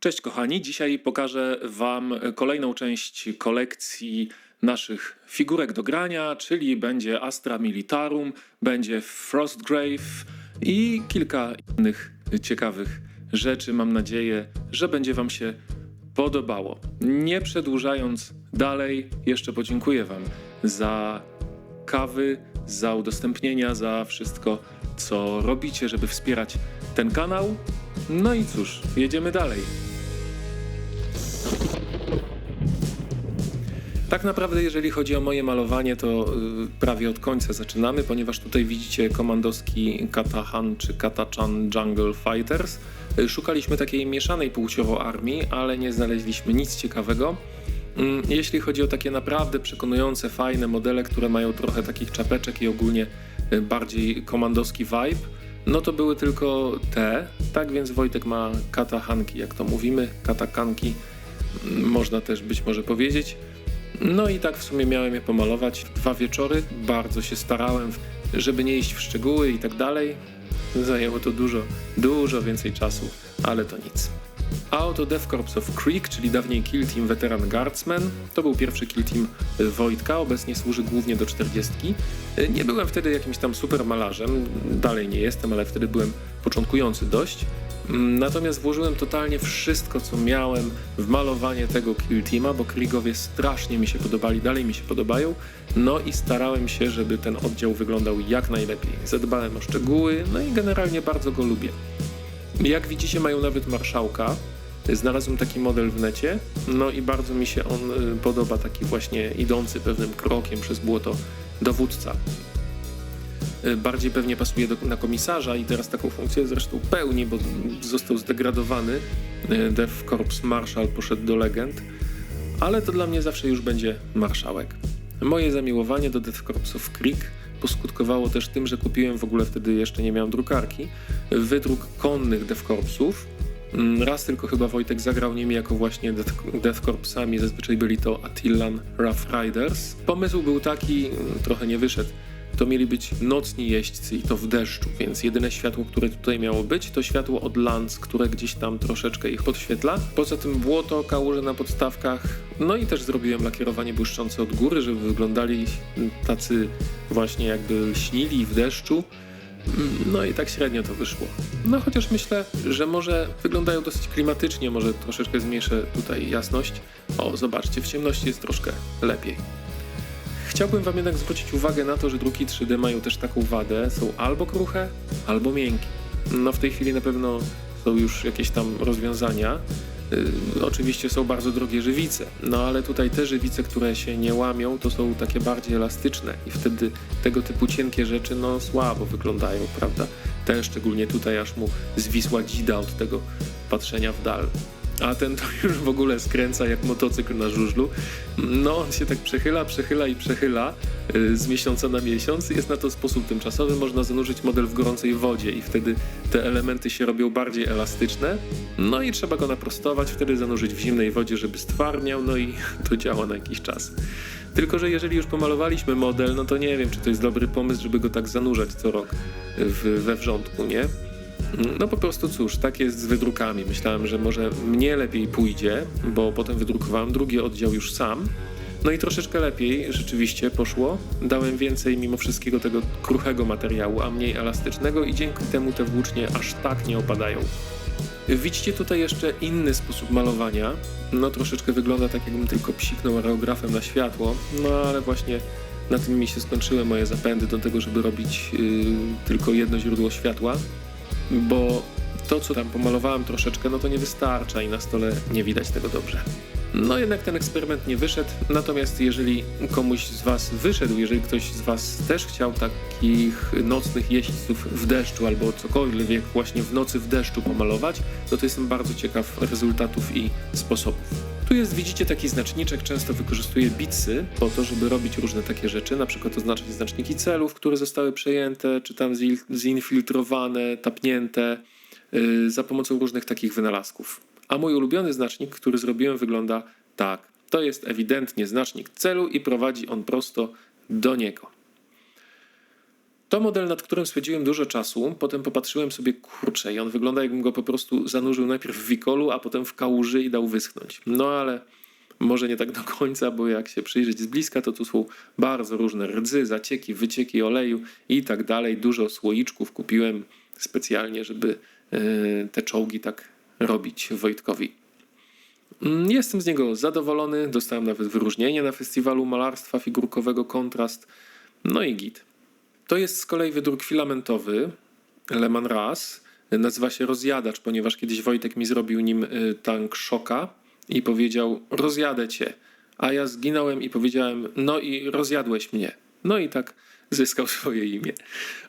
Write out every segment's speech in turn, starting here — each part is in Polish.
Cześć kochani, dzisiaj pokażę Wam kolejną część kolekcji naszych figurek do grania, czyli będzie Astra Militarum, będzie Frostgrave i kilka innych ciekawych rzeczy. Mam nadzieję, że będzie Wam się podobało. Nie przedłużając dalej, jeszcze podziękuję Wam za kawy, za udostępnienia, za wszystko, co robicie, żeby wspierać ten kanał. No i cóż, jedziemy dalej. Tak naprawdę, jeżeli chodzi o moje malowanie, to y, prawie od końca zaczynamy, ponieważ tutaj widzicie komandowski Katahan czy Katachan Jungle Fighters. Y, Szukaliśmy takiej mieszanej płciowo armii, ale nie znaleźliśmy nic ciekawego. Mm, Jeśli chodzi o takie naprawdę przekonujące, fajne modele, które mają trochę takich czapeczek i ogólnie y, bardziej komandowski vibe, no to były tylko te. Tak więc Wojtek ma katahanki, jak to mówimy, katakanki, mm, można też być może powiedzieć. No i tak w sumie miałem je pomalować dwa wieczory. Bardzo się starałem, żeby nie iść w szczegóły i tak dalej. Zajęło to dużo, dużo więcej czasu, ale to nic. A oto Death Corps of Creek, czyli dawniej Kill Team Veteran Guardsman. To był pierwszy Kill Team Wojtka, obecnie służy głównie do 40. Y, Nie byłem wtedy jakimś tam super malarzem, dalej nie jestem, ale wtedy byłem początkujący dość. Mm, Natomiast włożyłem totalnie wszystko, co miałem w malowanie tego Kill Teama, bo Kriegowie strasznie mi się podobali, dalej mi się podobają. No i starałem się, żeby ten oddział wyglądał jak najlepiej. Zadbałem o szczegóły, no i generalnie bardzo go lubię. Jak widzicie, mają nawet marszałka. Znalazłem taki model w necie, no i bardzo mi się on y, podoba, taki właśnie idący pewnym krokiem przez błoto dowódca. Y, Bardziej pewnie pasuje do, na komisarza i teraz taką funkcję zresztą pełni, bo został zdegradowany. Y, Death Corps Marshal poszedł do legend, ale to dla mnie zawsze już będzie marszałek. Moje zamiłowanie do Death Corps of Creek poskutkowało też tym, że kupiłem w ogóle wtedy jeszcze nie miałem drukarki, wydruk konnych Death Corpsów. Mm, Raz tylko chyba Wojtek zagrał nimi jako właśnie Death Corpsami, zazwyczaj byli to Attilan Rough Riders. Pomysł był taki, mm, trochę nie wyszedł, to mieli być nocni jeźdźcy i to w deszczu, więc jedyne światło, które tutaj miało być, to światło od lans, które gdzieś tam troszeczkę ich podświetla. Poza tym błoto, kałuże na podstawkach, no i też zrobiłem lakierowanie błyszczące od góry, żeby wyglądali tacy właśnie jakby śnili w deszczu. No i tak średnio to wyszło. No chociaż myślę, że może wyglądają dosyć klimatycznie, może troszeczkę zmniejszę tutaj jasność. O, zobaczcie, w ciemności jest troszkę lepiej. Chciałbym Wam jednak zwrócić uwagę na to, że druki 3D mają też taką wadę, są albo kruche, albo miękkie. No w tej chwili na pewno są już jakieś tam rozwiązania. Yy, oczywiście są bardzo drogie żywice, no ale tutaj te żywice, które się nie łamią, to są takie bardziej elastyczne i wtedy tego typu cienkie rzeczy no słabo wyglądają, prawda? Te szczególnie tutaj aż mu zwisła dzida od tego patrzenia w dal. A ten to już w ogóle skręca jak motocykl na żużlu. No, on się tak przechyla, przechyla i przechyla yy, z miesiąca na miesiąc. Jest na to sposób tymczasowy. Można zanurzyć model w gorącej wodzie i wtedy te elementy się robią bardziej elastyczne. No i trzeba go naprostować, wtedy zanurzyć w zimnej wodzie, żeby stwarniał. No i to działa na jakiś czas. Tylko, że jeżeli już pomalowaliśmy model, no to nie wiem, czy to jest dobry pomysł, żeby go tak zanurzać co rok w, we wrzątku, nie? No po prostu cóż, tak jest z wydrukami. Myślałem, że może mnie lepiej pójdzie, bo potem wydrukowałem drugi oddział już sam. No i troszeczkę lepiej rzeczywiście poszło. Dałem więcej mimo wszystkiego tego kruchego materiału, a mniej elastycznego i dzięki temu te włócznie aż tak nie opadają. Widzicie tutaj jeszcze inny sposób malowania. No troszeczkę wygląda tak, jakbym tylko psiknął aerografem na światło, no ale właśnie na tym mi się skończyły moje zapędy do tego, żeby robić yy, tylko jedno źródło światła bo to, co tam pomalowałem troszeczkę, no to nie wystarcza i na stole nie widać tego dobrze. No jednak ten eksperyment nie wyszedł, natomiast jeżeli komuś z Was wyszedł, jeżeli ktoś z Was też chciał takich nocnych jeźdźców w deszczu albo cokolwiek właśnie w nocy w deszczu pomalować, no to jestem bardzo ciekaw rezultatów i sposobów. Tu jest, widzicie, taki znaczniczek, często wykorzystuję bitsy po to, żeby robić różne takie rzeczy, na przykład oznaczać znaczniki celów, które zostały przejęte, czy tam zinfiltrowane, tapnięte, yy, za pomocą różnych takich wynalazków. A mój ulubiony znacznik, który zrobiłem, wygląda tak. To jest ewidentnie znacznik celu i prowadzi on prosto do niego. To model, nad którym spędziłem dużo czasu. Potem popatrzyłem sobie, kurczę, i on wygląda jakbym go po prostu zanurzył najpierw w wikolu, a potem w kałuży i dał wyschnąć. No ale może nie tak do końca, bo jak się przyjrzeć z bliska, to tu są bardzo różne rdzy, zacieki, wycieki oleju i tak dalej. Dużo słoiczków kupiłem specjalnie, żeby e, te czołgi tak robić Wojtkowi. Mm, Jestem z niego zadowolony. Dostałem nawet wyróżnienie na festiwalu malarstwa figurkowego Kontrast. No i git. To jest z kolei wydruk filamentowy Leman Ras. Nazywa się Rozjadacz, ponieważ kiedyś Wojtek mi zrobił nim y, tank szoka i powiedział: Rozjadę cię. A ja zginąłem i powiedziałem: No i rozjadłeś mnie. No i tak zyskał swoje imię.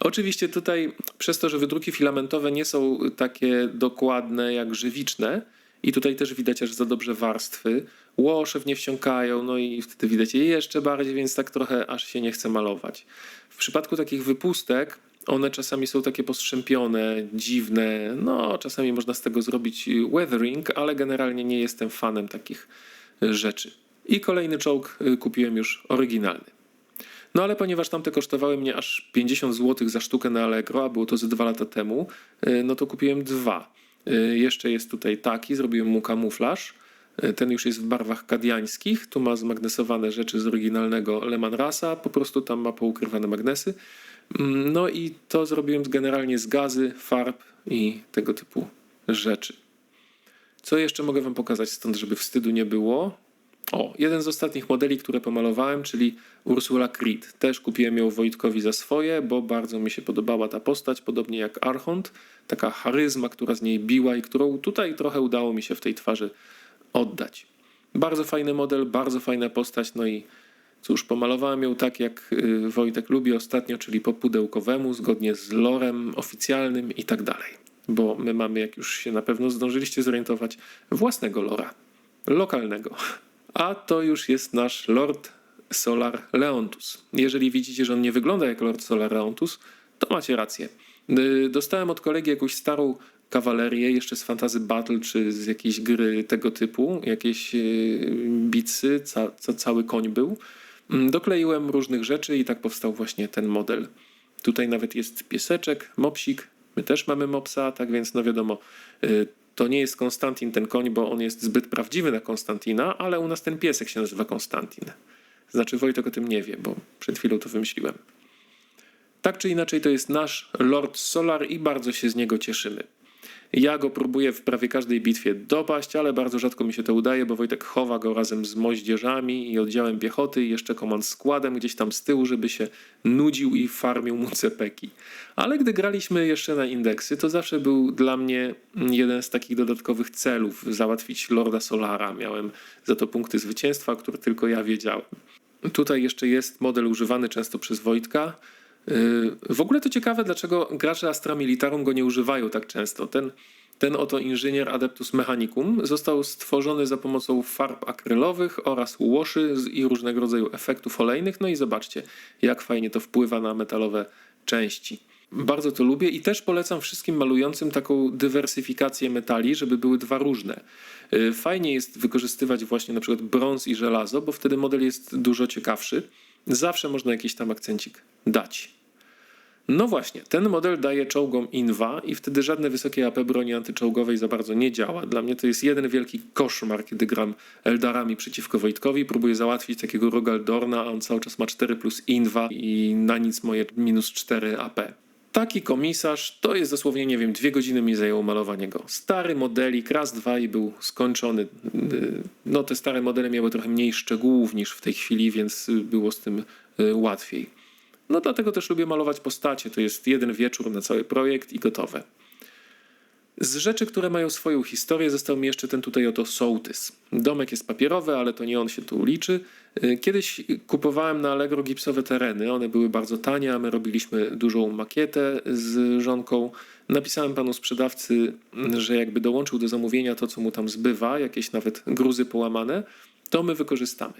Oczywiście tutaj, przez to, że wydruki filamentowe nie są takie dokładne jak żywiczne, i tutaj też widać aż za dobrze warstwy, łosze w nie wsiąkają, no i wtedy widać je jeszcze bardziej, więc tak trochę aż się nie chce malować. W przypadku takich wypustek, one czasami są takie postrzępione, dziwne, no czasami można z tego zrobić weathering, ale generalnie nie jestem fanem takich rzeczy. I kolejny czołg y, kupiłem już oryginalny. No ale ponieważ tamte kosztowały mnie aż 50 zł za sztukę na Allegro, a było to ze dwa lata temu, y, no to kupiłem dwa. Y, Jeszcze jest tutaj taki, zrobiłem mu kamuflaż. Y, Ten już jest w barwach kadiańskich. Tu ma zmagnesowane rzeczy z oryginalnego Leman Rasa, po prostu tam ma poukrywane magnesy. Mm, No i to zrobiłem generalnie z gazy, farb i tego typu rzeczy. Co jeszcze mogę Wam pokazać stąd, żeby wstydu nie było? O, jeden z ostatnich modeli, które pomalowałem, czyli Ursula Creed. Też kupiłem ją Wojtkowi za swoje, bo bardzo mi się podobała ta postać, podobnie jak Archont. Taka charyzma, która z niej biła i którą tutaj trochę udało mi się w tej twarzy oddać. Bardzo fajny model, bardzo fajna postać, no i cóż, pomalowałem ją tak, jak y, Wojtek lubi ostatnio, czyli po pudełkowemu, zgodnie z lorem oficjalnym i tak dalej. Bo my mamy, jak już się na pewno zdążyliście zorientować, własnego lora, lokalnego. A to już jest nasz Lord Solar Leontus. Jeżeli widzicie, że on nie wygląda jak Lord Solar Leontus, to macie rację. Y, Dostałem od kolegi jakąś starą kawalerię, jeszcze z Fantasy Battle, czy z jakiejś gry tego typu, jakieś y, bicy, ca, ca, cały koń był. Mm, Dokleiłem różnych rzeczy i tak powstał właśnie ten model. Tutaj nawet jest pieseczek, mopsik, my też mamy mopsa, tak więc no wiadomo, y, to nie jest Konstantin ten koń, bo on jest zbyt prawdziwy na Konstantina, ale u nas ten piesek się nazywa Konstantin. Znaczy Wojtek o tym nie wie, bo przed chwilą to wymyśliłem. Tak czy inaczej, to jest nasz Lord Solar i bardzo się z niego cieszymy. Ja go próbuję w prawie każdej bitwie dopaść, ale bardzo rzadko mi się to udaje, bo Wojtek chowa go razem z moździerzami i oddziałem piechoty i jeszcze komand składem gdzieś tam z tyłu, żeby się nudził i farmił mu cepeki. Ale gdy graliśmy jeszcze na indeksy, to zawsze był dla mnie jeden z takich dodatkowych celów załatwić Lorda Solara. Miałem za to punkty zwycięstwa, które tylko ja wiedziałem. Tutaj jeszcze jest model używany często przez Wojtka. Yy, W ogóle to ciekawe, dlaczego gracze Astra Militarum go nie używają tak często. Ten, ten oto inżynier Adeptus Mechanicum został stworzony za pomocą farb akrylowych oraz łoszy i różnego rodzaju efektów olejnych. No i zobaczcie, jak fajnie to wpływa na metalowe części. Bardzo to lubię i też polecam wszystkim malującym taką dywersyfikację metali, żeby były dwa różne. Yy, Fajnie jest wykorzystywać właśnie na przykład brąz i żelazo, bo wtedy model jest dużo ciekawszy. Zawsze można jakiś tam akcencik dać. No właśnie, ten model daje czołgom Inwa i wtedy żadne wysokie AP broni antyczołgowej za bardzo nie działa. Dla mnie to jest jeden wielki koszmar, kiedy gram Eldarami przeciwko Wojtkowi, próbuję załatwić takiego Rogaldorna, a on cały czas ma 4 plus Inwa i na nic moje minus 4 AP. Taki komisarz to jest dosłownie, nie wiem, dwie godziny mi zajęło malowanie go. Stary modelik, raz, dwa i był skończony. No te stare modele miały trochę mniej szczegółów niż w tej chwili, więc było z tym yy, łatwiej. No dlatego też lubię malować postacie. To jest jeden wieczór na cały projekt i gotowe. Z rzeczy, które mają swoją historię, został mi jeszcze ten tutaj oto sołtys. Domek jest papierowy, ale to nie on się tu liczy. Y, Kiedyś kupowałem na Allegro gipsowe tereny. One były bardzo tanie, a my robiliśmy dużą makietę z żonką. Napisałem panu sprzedawcy, że jakby dołączył do zamówienia to, co mu tam zbywa, jakieś nawet gruzy połamane, to my wykorzystamy.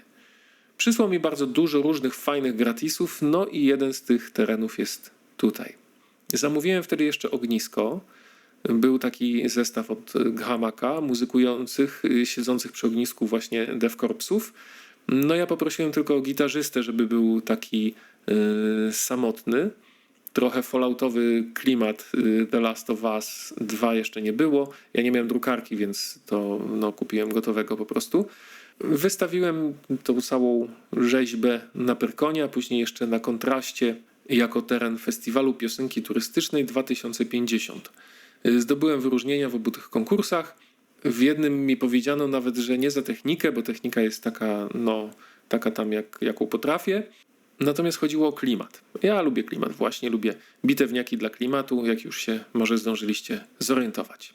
Przysłał mi bardzo dużo różnych fajnych gratisów, no i jeden z tych terenów jest tutaj. Zamówiłem wtedy jeszcze ognisko. Był taki zestaw od Hamaka, muzykujących, siedzących przy ognisku właśnie devkorpsów. No ja poprosiłem tylko o gitarzystę, żeby był taki y, samotny. trochę falloutowy klimat y, The Last of Us 2 jeszcze nie było. Ja nie miałem drukarki, więc to no, kupiłem gotowego po prostu. Wystawiłem tą całą rzeźbę na Pyrkonie, a później jeszcze na kontraście jako teren Festiwalu Piosenki Turystycznej 2050. Zdobyłem wyróżnienia w obu tych konkursach. W jednym mi powiedziano nawet, że nie za technikę, bo technika jest taka, no, taka tam, jak, jaką potrafię. Natomiast chodziło o klimat. Ja lubię klimat, właśnie lubię bitewniaki dla klimatu, jak już się może zdążyliście zorientować.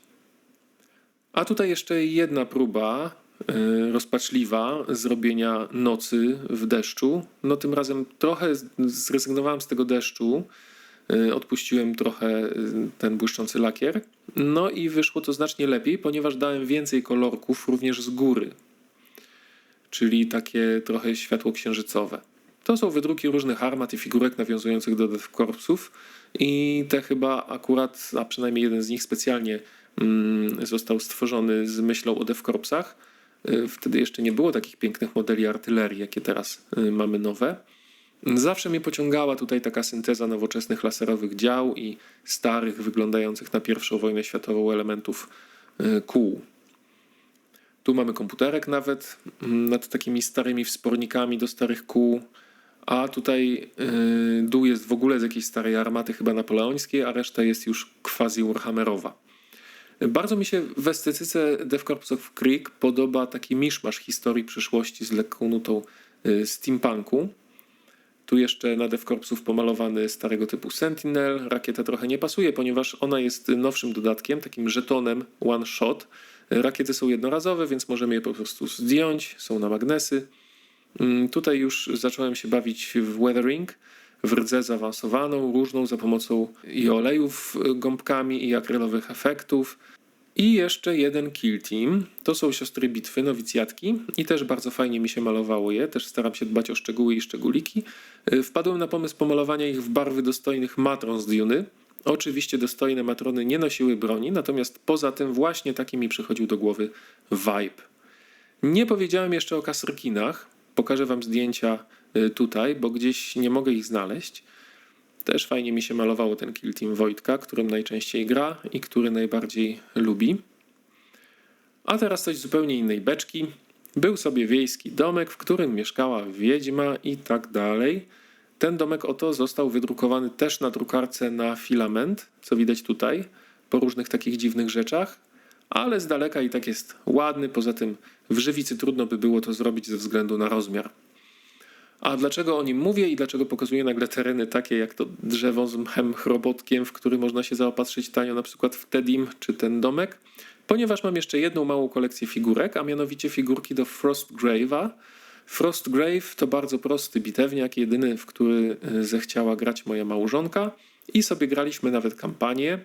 A tutaj jeszcze jedna próba rozpaczliwa zrobienia nocy w deszczu. No tym razem trochę zrezygnowałem z tego deszczu, y, odpuściłem trochę y, ten błyszczący lakier. No i wyszło to znacznie lepiej, ponieważ dałem więcej kolorków również z góry, czyli takie trochę światło księżycowe. To są wydruki różnych armat i figurek nawiązujących do Death i te chyba akurat, a przynajmniej jeden z nich specjalnie mm, został stworzony z myślą o Death Corpsach. Y, wtedy jeszcze nie było takich pięknych modeli artylerii, jakie teraz y, mamy nowe. Zawsze mnie pociągała tutaj taka synteza nowoczesnych laserowych dział i starych, wyglądających na pierwszą wojnę światową elementów y, kół. Tu mamy komputerek nawet mm, nad takimi starymi wspornikami do starych kół. A tutaj dół jest w ogóle z jakiejś starej armaty, chyba napoleońskiej, a reszta jest już quasi Warhammerowa. Bardzo mi się w estetyce Death Corps of Creek podoba taki miszmasz historii przyszłości z lekką nutą yy, steampunku. Tu jeszcze na Death Corpsów pomalowany starego typu Sentinel. Rakieta trochę nie pasuje, ponieważ ona jest nowszym dodatkiem, takim żetonem one shot. Rakiety są jednorazowe, więc możemy je po prostu zdjąć, są na magnesy. Mm, tutaj już zacząłem się bawić w weathering, w rdzę zaawansowaną, różną za pomocą i olejów y, gąbkami, i akrylowych efektów. I jeszcze jeden kill team. To są siostry bitwy, nowicjatki i też bardzo fajnie mi się malowało je. Też staram się dbać o szczegóły i szczególiki. Y, wpadłem na pomysł pomalowania ich w barwy dostojnych matron z Duny. Oczywiście dostojne matrony nie nosiły broni, natomiast poza tym właśnie taki mi przychodził do głowy vibe. Nie powiedziałem jeszcze o kasrkinach, Pokażę Wam zdjęcia tutaj, bo gdzieś nie mogę ich znaleźć. Też fajnie mi się malowało ten Kill Team Wojtka, którym najczęściej gra i który najbardziej lubi. A teraz coś zupełnie innej beczki. Był sobie wiejski domek, w którym mieszkała wiedźma i tak dalej. Ten domek oto został wydrukowany też na drukarce na filament, co widać tutaj, po różnych takich dziwnych rzeczach ale z daleka i tak jest ładny. Poza tym w żywicy trudno by było to zrobić ze względu na rozmiar. A dlaczego o nim mówię i dlaczego pokazuję nagle tereny takie jak to drzewo z mchem chrobotkiem, w który można się zaopatrzyć tanio, na przykład w Tedim czy ten domek? Ponieważ mam jeszcze jedną małą kolekcję figurek, a mianowicie figurki do Frostgrave'a. Frostgrave to bardzo prosty bitewniak, jedyny, w który e, zechciała grać moja małżonka i sobie graliśmy nawet kampanię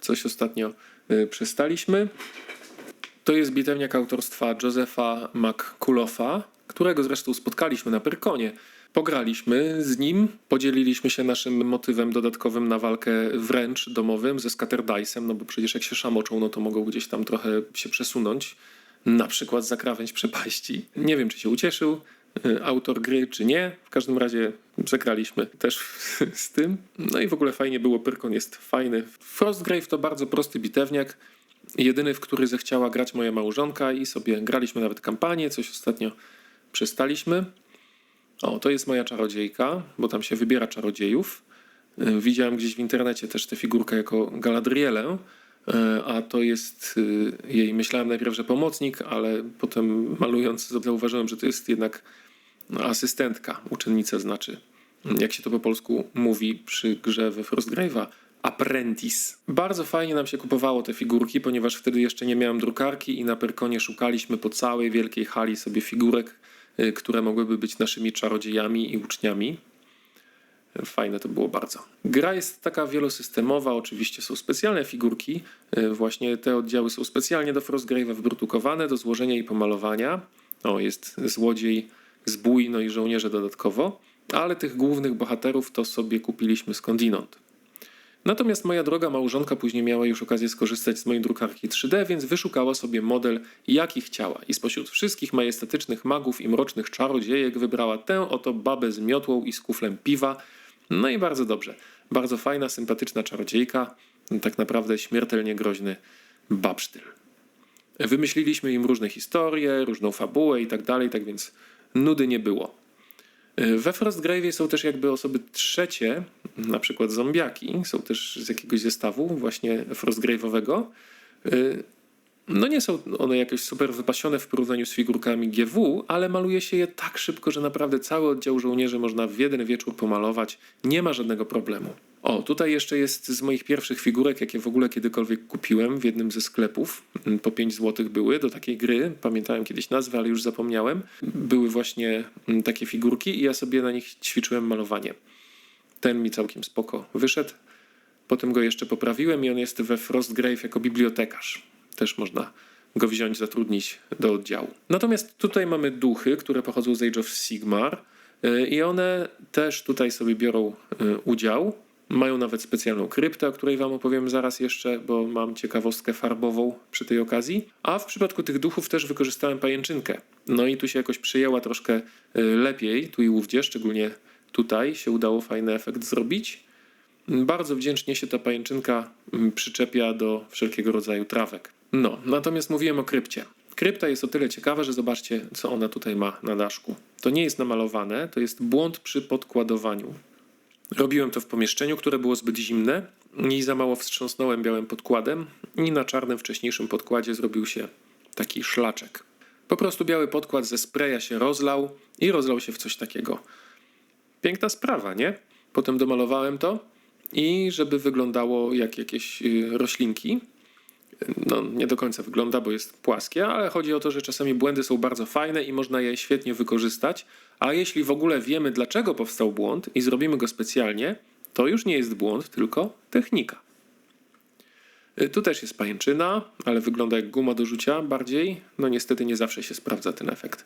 coś ostatnio y, przestaliśmy. To jest bitewniak autorstwa Josefa McCullougha, którego zresztą spotkaliśmy na Pyrkonie. Pograliśmy z nim, podzieliliśmy się naszym motywem dodatkowym na walkę wręcz domowym ze Scatterdice'em, no bo przecież jak się szamoczą, no to mogą gdzieś tam trochę się przesunąć, na przykład za krawędź przepaści. Nie wiem, czy się ucieszył, Y, autor gry, czy nie. W każdym razie przegraliśmy też z tym. No i w ogóle fajnie było, Pyrkon jest fajny. Frostgrave to bardzo prosty bitewniak, jedyny, w który zechciała grać moja małżonka i sobie graliśmy nawet kampanię, coś ostatnio przestaliśmy. O, to jest moja czarodziejka, bo tam się wybiera czarodziejów. Y, widziałem gdzieś w internecie też tę figurkę jako Galadrielę, y, a to jest jej, myślałem najpierw, że pomocnik, ale potem malując zauważyłem, że to jest jednak asystentka, uczennica znaczy, jak się to po polsku mówi przy grze we Frostgrave'a, apprentice. Bardzo fajnie nam się kupowało te figurki, ponieważ wtedy jeszcze nie miałem drukarki i na Perkonie szukaliśmy po całej wielkiej hali sobie figurek, które mogłyby być naszymi czarodziejami i uczniami. Fajne to było bardzo. Gra jest taka wielosystemowa, oczywiście są specjalne figurki. Y, właśnie te oddziały są specjalnie do Frostgrave'a wybrukowane do złożenia i pomalowania. O, jest złodziej zbój, no i żołnierze dodatkowo, ale tych głównych bohaterów to sobie kupiliśmy skądinąd. Natomiast moja droga małżonka później miała już okazję skorzystać z mojej drukarki 3D, więc wyszukała sobie model, jaki chciała. I spośród wszystkich majestatycznych magów i mrocznych czarodziejek wybrała tę oto babę z miotłą i z kuflem piwa. No i bardzo dobrze. Bardzo fajna, sympatyczna czarodziejka, tak naprawdę śmiertelnie groźny babsztyl. Wymyśliliśmy im różne historie, różną fabułę i tak dalej, tak więc nudy nie było. We Frostgrave są też jakby osoby trzecie, na przykład zombiaki, są też z jakiegoś zestawu właśnie Frostgrave'owego. No nie są one jakoś super wypasione w porównaniu z figurkami GW, ale maluje się je tak szybko, że naprawdę cały oddział żołnierzy można w jeden wieczór pomalować. Nie ma żadnego problemu. O, tutaj jeszcze jest z moich pierwszych figurek, jakie w ogóle kiedykolwiek kupiłem w jednym ze sklepów. Mm, Po 5 zł były do takiej gry. Pamiętałem kiedyś nazwę, ale już zapomniałem. Były właśnie mm, takie figurki i ja sobie na nich ćwiczyłem malowanie. Ten mi całkiem spoko wyszedł. Potem go jeszcze poprawiłem i on jest we Frostgrave jako bibliotekarz. Też można go wziąć, zatrudnić do oddziału. Natomiast tutaj mamy duchy, które pochodzą z Age of Sigmar y, i one też tutaj sobie biorą y, udział. Mają nawet specjalną kryptę, o której wam opowiem zaraz jeszcze, bo mam ciekawostkę farbową przy tej okazji. A w przypadku tych duchów też wykorzystałem pajęczynkę. No i tu się jakoś przyjęła troszkę y, lepiej, tu i ówdzie, szczególnie tutaj się udało fajny efekt zrobić. Bardzo wdzięcznie się ta pajęczynka mm, przyczepia do wszelkiego rodzaju trawek. No, natomiast mówiłem o krypcie. Krypta jest o tyle ciekawa, że zobaczcie, co ona tutaj ma na daszku. To nie jest namalowane, to jest błąd przy podkładowaniu. Robiłem to w pomieszczeniu, które było zbyt zimne i za mało wstrząsnąłem białym podkładem i na czarnym wcześniejszym podkładzie zrobił się taki szlaczek. Po prostu biały podkład ze spraya się rozlał i rozlał się w coś takiego. Piękna sprawa, nie? Potem domalowałem to i żeby wyglądało jak jakieś y, roślinki. No, nie do końca wygląda, bo jest płaskie, ale chodzi o to, że czasami błędy są bardzo fajne i można je świetnie wykorzystać. A jeśli w ogóle wiemy, dlaczego powstał błąd i zrobimy go specjalnie, to już nie jest błąd, tylko technika. Y, Tu też jest pajęczyna, ale wygląda jak guma do rzucia bardziej. No niestety nie zawsze się sprawdza ten efekt.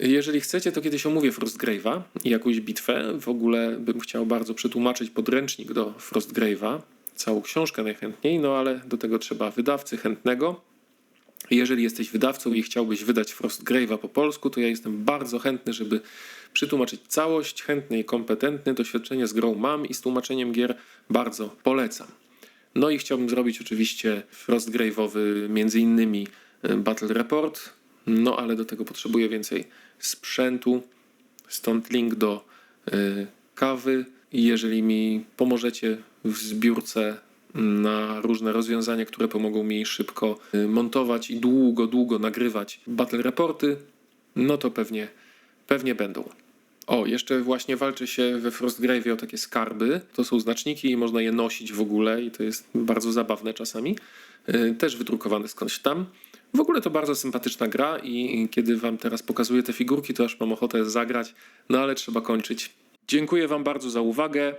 Jeżeli chcecie, to kiedyś omówię Frostgrave'a i jakąś bitwę. W ogóle bym chciał bardzo przetłumaczyć podręcznik do Frostgrave'a, całą książkę najchętniej, no ale do tego trzeba wydawcy chętnego. Jeżeli jesteś wydawcą i chciałbyś wydać Frostgrave'a po polsku, to ja jestem bardzo chętny, żeby przetłumaczyć całość. Chętny i kompetentny, doświadczenie z grą mam i z tłumaczeniem gier bardzo polecam. No i chciałbym zrobić oczywiście Frostgrave'owy między innymi e, Battle Report, no ale do tego potrzebuję więcej sprzętu, stąd link do y, kawy. I jeżeli mi pomożecie w zbiórce na różne rozwiązania, które pomogą mi szybko y, montować i długo, długo nagrywać battle reporty, no to pewnie, pewnie będą. O, jeszcze właśnie walczy się we Frostgrave o takie skarby. To są znaczniki i można je nosić w ogóle i to jest bardzo zabawne czasami. Y, Też wydrukowane skądś tam. W ogóle to bardzo sympatyczna gra i kiedy wam teraz pokazuję te figurki, to aż mam ochotę zagrać, no ale trzeba kończyć. Dziękuję wam bardzo za uwagę.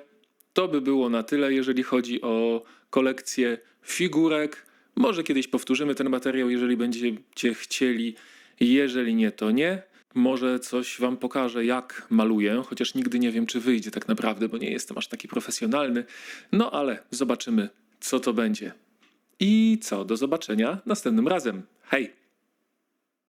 To by było na tyle, jeżeli chodzi o kolekcję figurek. Może kiedyś powtórzymy ten materiał, jeżeli będziecie chcieli. Jeżeli nie, to nie. Może coś wam pokażę, jak maluję, chociaż nigdy nie wiem, czy wyjdzie tak naprawdę, bo nie jestem aż taki profesjonalny. No ale zobaczymy, co to będzie. I co, do zobaczenia następnym razem. Hej!